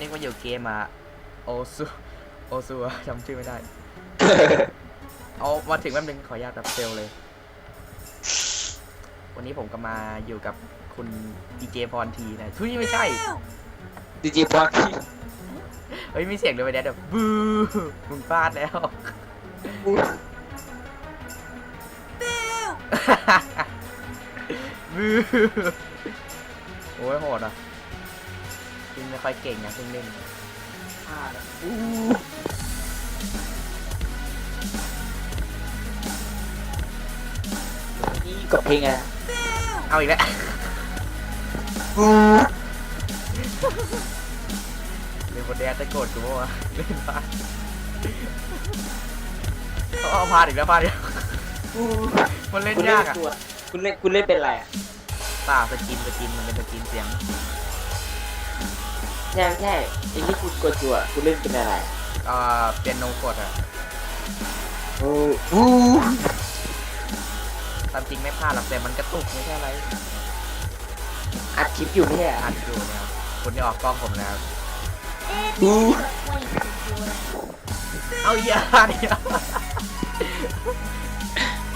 นี้มาอยู่เกมอะโอซูโอซูอะจำชื่อไม่ได้ เอามาถึงแป๊บนึงขออนุญาตแบบเซลเลย วันนี้ผมก็มาอยู่กับคุณดีเจพรทีนะทุยไม่ใช่ ดีเจบอลที่เฮ้ยมีเสียงเลยไปแดดแบบบูมึงพลาดแล้ว บูโอ้ยโหดอะ จริงไม่ค่อยเก่งนะเพิ่งเล่นนี่กับเพลงอะไรเอาอีกแล้วเดี๋ยวบนแดดจะโกรธกูปะวะเล่นพลาดเขาเอาพลาดอีกแล้วพลาดอีกแล้วมันเล่นยากอะคุณเล่นคุณเล่นเป็นอะไรอะป่าสกินสกินมันเป็นสกินเสียง ใช่ใช่ไอ้ที่คุณกดอยู่อะคุณเล่นเป็นอะไรเอ่อเปียโนกดอะโอ้อู้ตามจริงไม่พลาดหรอกแต่มันกระตุกไม่ใช่อะไรอัดคลิปอยู่ไม่ใช่เหรออัดอยู่นะครับคุณจะออกกล้องผมแล้วอู้เอาอย่าเดียว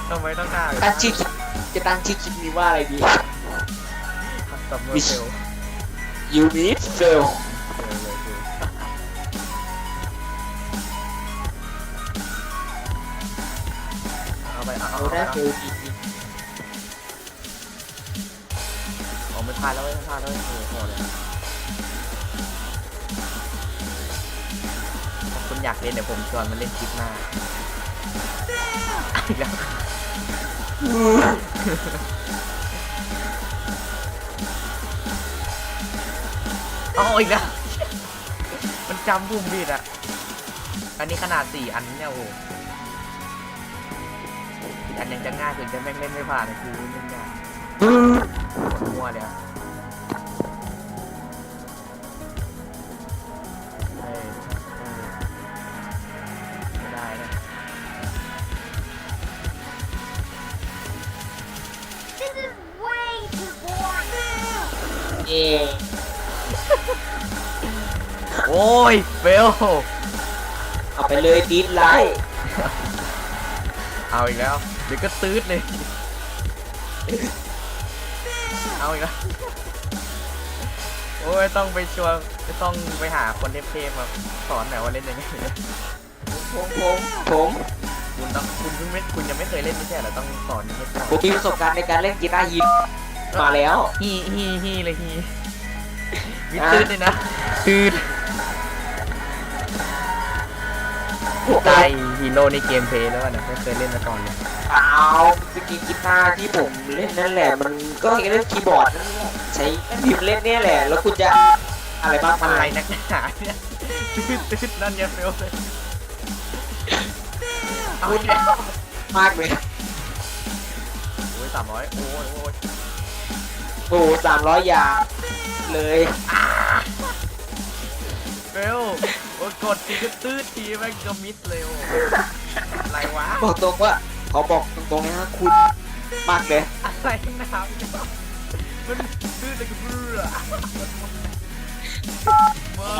ทำไมต้องฆ่าตั้งชื่อคลิปจะตั้งชื่อคลิปนี้ว่าอะไรดีตับมือเซล You need fail ไปเอาเอาเอาได้เอา fail จริงเอาไม่พลาดแล้วเว้ยไม่พลาดแล้วเว้โอ้โหเลยถ้าคุณอยากเล่นเดี๋ยวผมชวนมาเล่นคลิปหน้าอีกแล้วเอาอีกแล้ว มันจำบุ่มบิดอะ อันนี้ขนาดสี่อันเนี่ยโอ้ อีกอันยังจะง่ายถึงจะแม่งเล่นไม่ผ่านเลยคือเล่นยากปวดมัวเลยอะเฮ้ยเฮ้ยไม่ได้นะ This is way too boring. เย่โอ้ยเฟลเอาไปเลยดีดไลท์เอาอีกแล้ว เดี๋ยวก็ตืดเลย เอาอีกแล้วโอ้ยต้องไปชวนต้องไปหาคนเทพๆมาสอนหน่อยว่าเล่นยังไงผมผมผมคุณต้องคุณเพิ่งไม่คุณยังไม่เคยเล่นไม่ใช่เหรอต้องสอนให้สอนผมมีประสบการณ์ในการเล่นกีตาร์ยิปมาแล้วฮีฮีฮีเลยฮีวิอะตืดเลยนะตืดผมตาย ฮีโร่ในเกมเพลย์แล้วอะนะไม่เคยเล่นมาก่อนเลยเปล่าสกินกีตาร์ที่ผมเล่นนั่นแหละ มันก็เล่นคีย์บอร์ดนั่นแหละใช้พิมพ์เล่นเนี่ยแหละ แล้วคุณจะอะไรบ้างอะไรมายนักหนาเนี่ยตืดตืดนั่นเนี่ยเฟลเลยเอาคุณอีกแล้วมากเลยโอ้ยสามร้อยโอ้ยโอ้ยโอ้สามร้อยยาเลยเฟล โอ้ยกดทีก็ตืดทีแม่งก็มิดเลยโอ้อะไรวะบอกตรงว่าขอบอกตรงๆนะคุณมากเลยอะไรน้ำเนี่ยมันตื้นเลยกับเบื่อไม่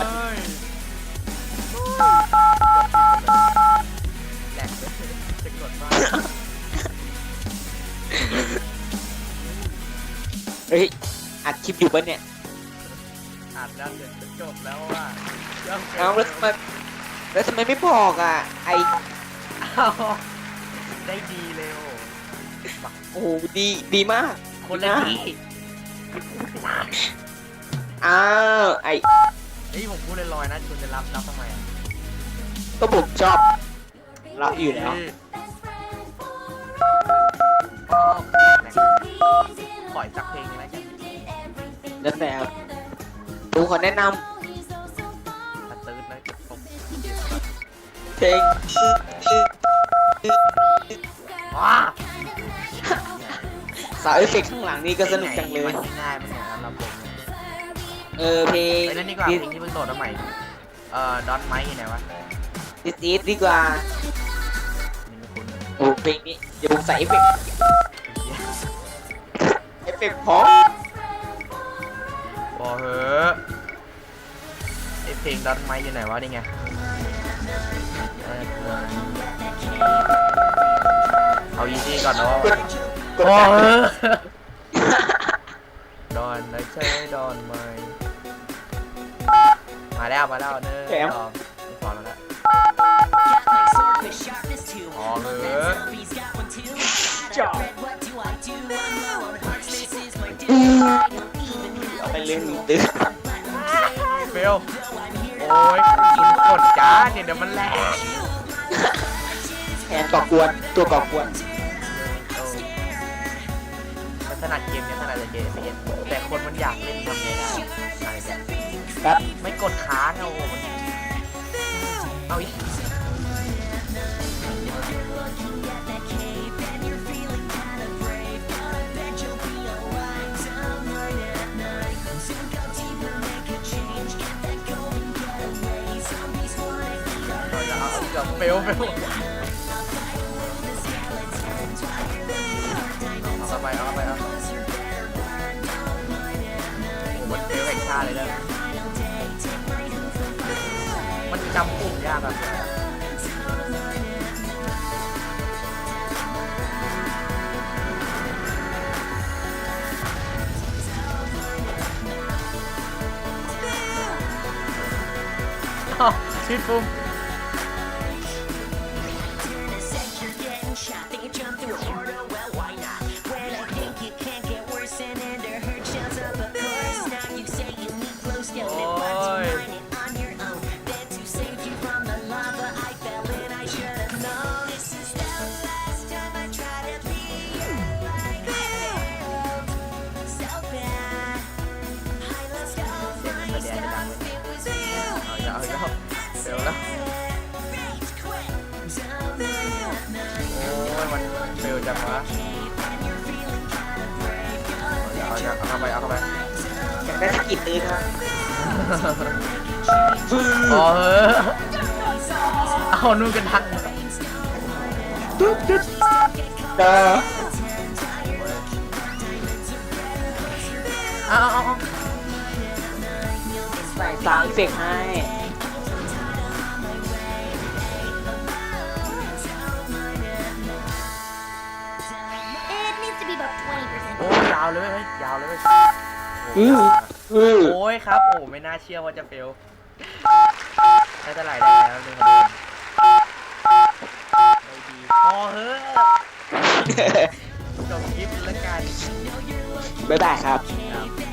แหลกเลยจะกดมากเฮ้ยอัดคลิปอยู่ปะเนี่ย อ่านแล้วเดี๋ยวจะจบแล้วอะยังเอาแล้วทำไมแล้วทำไมไม่บอกอะ ไอเอาได้ดีเลยโอ้โอ้โหดีดีมากคนละทีอ้าวไอเฮ้ยผมพูดลอยๆนะคุณจะรับรับทำไมอะก็ผมชอบรับอยู่แล้วเฮ้ยอ๋อแหลกขออีกสักเพลงหนึงแล้วกัน แล้วแต่ ดูขอแนะนถ้าตื้นแล้วจะตกำเพลงว้าสาวเอฟเฟกต์ข้างหลังนี่ก็สนุกจังเลย มันง่ายมันเนี่ยลำบงเนี่ยเออเพลง ไปนั่นดีกว่าเพลงที่เพิ่งโหลดมาใหม่ เอ่อดอทไมค์ไหนวะดิสอีทดีกว่านี่ไม่คุ้นโอ้เพลงนี้เดี๋ยวผมใส่เอฟเฟกต์เอฟเฟกต์พร้อม เหอะไอเพลงดอนไม้อยู่ไหนวะนี่ไงเออเอาอีซี่ก่อนเนาะกดกดโอ้การเออดอนนะใช่ดอนไม้มาแล้วมาแล้วเนื้อสองสองแล้วอ๋อเหรอเอาไปเล่นมีตื้อ เฟลโอ้ยคุณกดจ้าเดี๋ยวเดี๋ยวมันแหลกแทนก่อกวนตัวก่อกวนเออมันถนัดเกมเนี่ยถนัดแต่เกมเแต่คนมันอยากเล่นทำไงได้อะไรเนี่ยครับ ไม่กดค้างเอามันเอาอีก เฟลเฟลเอาเข้าไปเอาไปเอาโอ้โหมันเฟลแห่งชาติเลยนะมันจำปุ่มยากอะชิดปุ่ม จังวะเอาอย่าเอาเข้าไปเอาเข้าไปอยากได้สกิดตื้อครับพอเฮ้อเอานู่นกันทักตุ๊ดตุ๊ดเด้อเอาเอาเอาใส่ซาวด์เอฟเฟกต์ให้าวเลยเฮ้ยยาวเลยอืออือโอ้ยครับ โอ้ไม่น่าเชื่อว่าจะเฟลได้เท่าไหร่ได้แล้วหนึ่งคะแนนได้ดีพอเฮ้อจบคลิปแล้วกัน บ๊ายบายครับ Can't